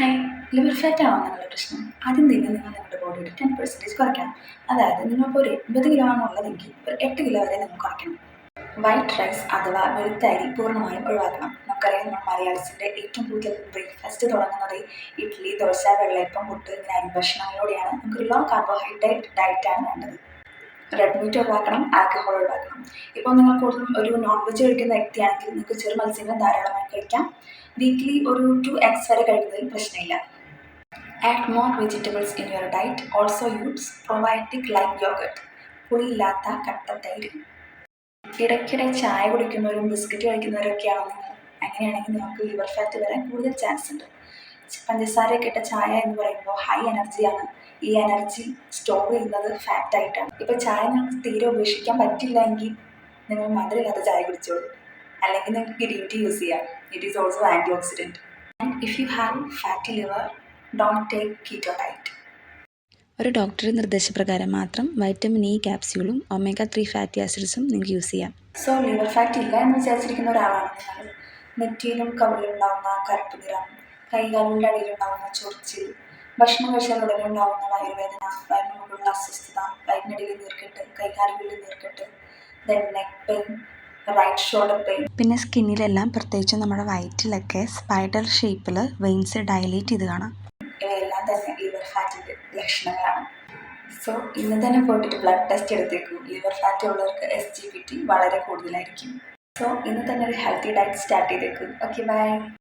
Hi liver fat ആവാൻ നിങ്ങളുടെ പ്രശ്നം. ആദ്യം തന്നെ നിങ്ങൾ നിങ്ങളുടെ ബോഡിയുടെ ടെൻ പെർസെന്റേജ് കുറയ്ക്കണം. അതായത് നിങ്ങൾക്കൊരു ഒരു എൺപത് കിലോ ആണ് ഉള്ളതെങ്കിൽ ഒരു എട്ട് കിലോ വരെ നിങ്ങൾ കുറയ്ക്കണം. വൈറ്റ് റൈസ് അഥവാ വെളുത്ത അരി പൂർണമായും ഒഴിവാക്കണം. നമുക്കറിയാം നമ്മൾ മലയാളത്തിന്റെ ഏറ്റവും കൂടുതൽ ബ്രേക്ക്ഫാസ്റ്റ് തുടങ്ങുന്നത് ഇഡ്ഡലി ദോശ വെള്ളയപ്പം പുട്ട് ഇങ്ങനെ അരി ഭക്ഷണങ്ങളിലൂടെയാണ് നമുക്ക് ലോ കാർബോഹൈഡ്രേറ്റ് ഡയറ്റാണ് വേണ്ടത്. റെഡ് മീറ്റ് ഒഴിവാക്കണം ആൽക്കഹോൾ ഒഴിവാക്കണം ഇപ്പോൾ നിങ്ങൾ കൂടുതലും ഒരു നോൺ വെജ് കഴിക്കുന്ന വ്യക്തിയാണെങ്കിൽ നിങ്ങൾക്ക് ചെറു മത്സ്യങ്ങൾ ധാരാളമായി കഴിക്കാം. വീക്ക്ലി ഒരു ടു എക്സ് വരെ കഴിക്കുന്നതിൽ പ്രശ്നമില്ല. Add more vegetables in your diet also use probiotic like yoghurt പുളിയില്ലാത്ത കട്ട തൈര്. ഇടയ്ക്കിടെ ചായ കുടിക്കുന്നവരും ബിസ്ക്കറ്റ് കഴിക്കുന്നവരൊക്കെയാണോ നിങ്ങൾ അങ്ങനെയാണെങ്കിൽ നിങ്ങൾക്ക് ലിവർ ഫാറ്റ് വരാൻ കൂടുതൽ ചാൻസ് ഉണ്ട്. പഞ്ചസാരയൊക്കെ ഇട്ട ചായ എന്ന് പറയുമ്പോൾ ഹൈ എനർജിയാണ് ഈ എനർജി സ്റ്റോർ ചെയ്യുന്നത് ഫാറ്റ് ആയിട്ടാണ്. ഇപ്പോൾ ചായ നിങ്ങൾക്ക് തീരെ ഉപേക്ഷിക്കാൻ പറ്റില്ല എങ്കിൽ നിങ്ങൾ മധുരമില്ലാത്ത ചായ കുടിച്ചോളൂ. അല്ലെങ്കിൽ നിങ്ങൾക്ക് ഗ്രീൻ ടീ യൂസ് ചെയ്യാം. It is also antioxidant and if you have fatty liver don't take keto diet ഒരു ഡോക്ടറുടെ നിർദ്ദേശപ്രകാരം മാത്രം വൈറ്റമിൻ ഇ ക്യാപ്സ്യൂളും ഒമേഗ ത്രീ ഫാറ്റി ആസിഡ്സും നിങ്ങൾക്ക് യൂസ് ചെയ്യാം. സോ ലിവർ ഫാറ്റ് ഇല്ല എന്ന് വിചാരിച്ചിരിക്കുന്ന ഒരാളാണ് നിങ്ങൾ. നെറ്റിയിലും കവിളിലുണ്ടാവുന്ന കറുപ്പ് നിറം കൈകാലിന്റെ അടിയിലുണ്ടാവുന്ന ചൊറിച്ചിൽ ഭക്ഷണം കഴിച്ചാൽ ഉടനെ ഉണ്ടാവുന്ന വയറുവേദന വയറിന് മുകളിലുള്ള അസ്വസ്ഥത വയറിനടിയിൽ നീർക്കെട്ട് കൈകാലുകളിൽ നീർക്കെട്ട് then neck pain right shoulder pain പിന്നെ സ്കിന്നിലെല്ലാം പ്രത്യേകിച്ച് നമ്മുടെ വയറ്റിലൊക്കെ സ്പൈഡർ ഷേപ്പിൽ വെയിൻസ് ഡയലേറ്റ് ചെയ്ത് കാണാം. ഇവയെല്ലാം തന്നെ ലിവർ ഫാറ്റിന്റെ ലക്ഷണങ്ങളാണ്. സോ ഇന്ന് തന്നെ പോയിട്ട് ബ്ലഡ് ടെസ്റ്റ് എടുത്തേക്കും. ലിവർ ഫാറ്റ് ഉള്ളവർക്ക് എസ് ജി പി ടി വളരെ കൂടുതലായിരിക്കും. സോ ഇന്ന് തന്നെ ഒരു ഹെൽത്തി ഡയറ്റ് സ്റ്റാർട്ട് ചെയ്തേക്കും. Okay bye